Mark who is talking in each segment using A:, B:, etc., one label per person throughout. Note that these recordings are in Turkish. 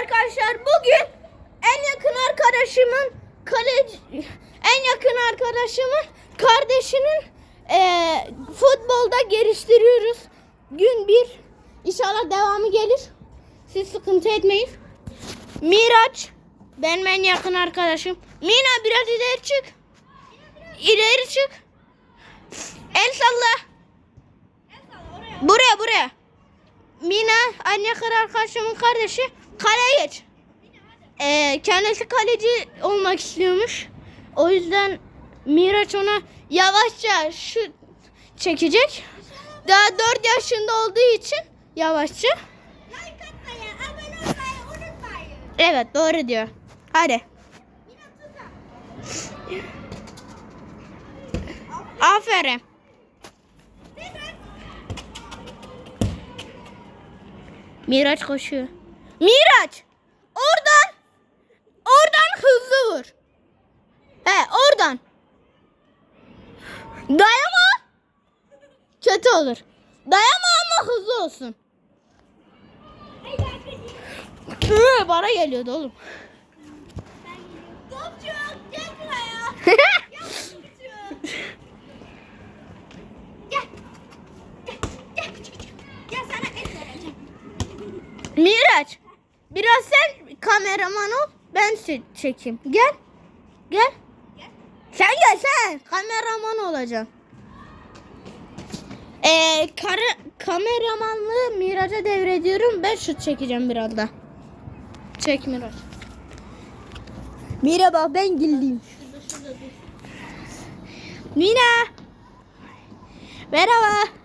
A: arkadaşlar bugün en yakın arkadaşımın kaleci en yakın arkadaşımın kardeşinin eee, futbolda geliştiriyoruz. Gün bir inşallah devamı gelir. Siz sıkıntı etmeyin. Miraç benim en yakın arkadaşım. Mina biraz ileri çık. İleri çık. El salla. Buraya buraya. Mina anne kız arkadaşımın kardeşi kaleye geç. Ee, kendisi kaleci olmak istiyormuş. O yüzden Miraç ona yavaşça şu çekecek. Daha 4 yaşında olduğu için yavaşça. Evet doğru diyor. Hadi. Aferin. Miraç koşuyor. Miraç! Oradan! Oradan hızlı vur. He oradan. Dayama. Kötü olur. Dayama ama hızlı olsun. Hı, bana geliyordu oğlum. Miraç. Biraz sen kameraman ol. Ben çekeyim. Gel. Gel.
B: Gel.
A: Sen gel sen. Kameraman olacaksın. Ee, kara, kameramanlığı Miraç'a devrediyorum. Ben şut çekeceğim biraz da. Çek Miraç. Mira bak ben gildiyim. Mina. Merhaba.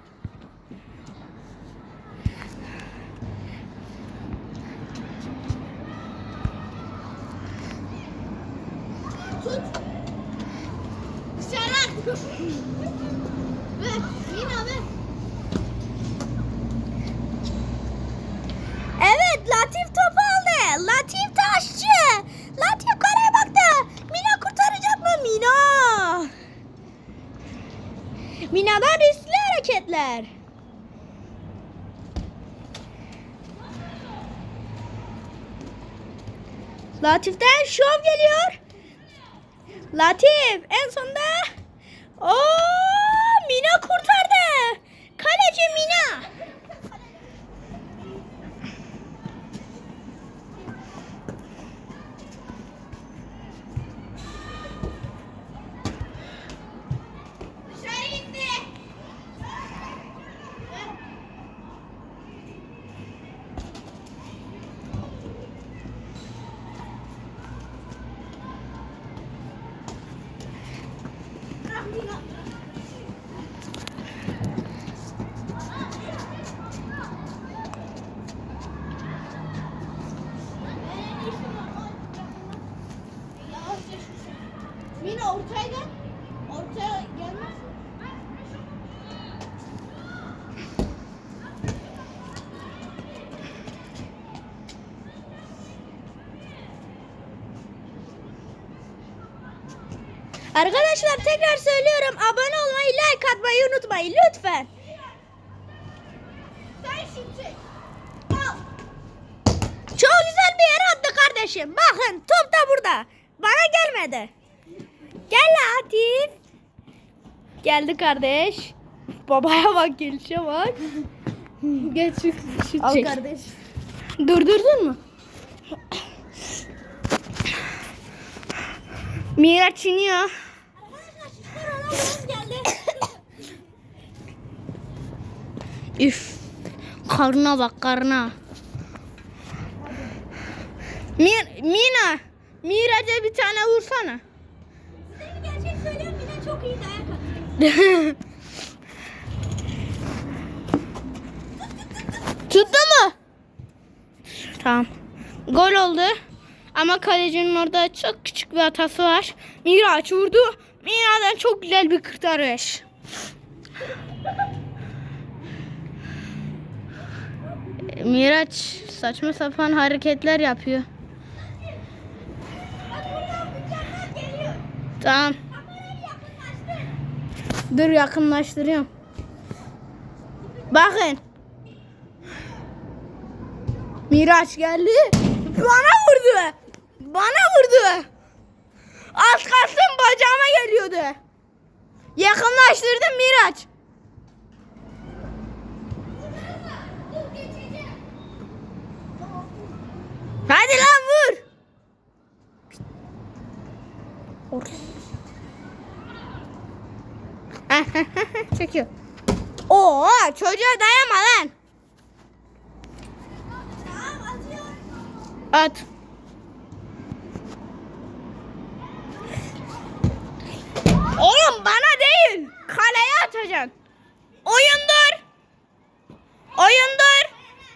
A: Evet Latif top. Latif taşçı. Latif kaleye baktı. Mina kurtaracak mı? Mina. Mina'dan riskli hareketler. Latif'ten şov geliyor. Latif en sonunda. Oo, Mina kurtardı. Kaleci Mina. Arkadaşlar tekrar söylüyorum abone olmayı, like atmayı unutmayın lütfen. Çok güzel bir yere attı kardeşim. Bakın top da burada. Bana gelmedi. Gel Latif. Geldi kardeş. Babaya bak gelişe bak. Gel şu şut
B: Al
A: çek.
B: kardeş.
A: Durdurdun mu? Miraç iniyor. Üf. Karnına bak karnına. Mir Mina. Miraç'a bir tane vursana.
B: Size bir gerçek atıyor.
A: Tuttu mu? Tamam. Gol oldu. Ama kalecinin orada çok küçük bir hatası var. Miraç vurdu. Mira'dan çok güzel bir kurtarış. Miraç saçma sapan hareketler yapıyor. Tamam. Dur yakınlaştırıyorum. Bakın. Miraç geldi. Bana vurdu. Bana vurdu. Az kalsın bacağıma geliyordu. Yakınlaştırdım Miraç. Hadi lan vur. Çekiyor. Oo çocuğa dayama lan. At.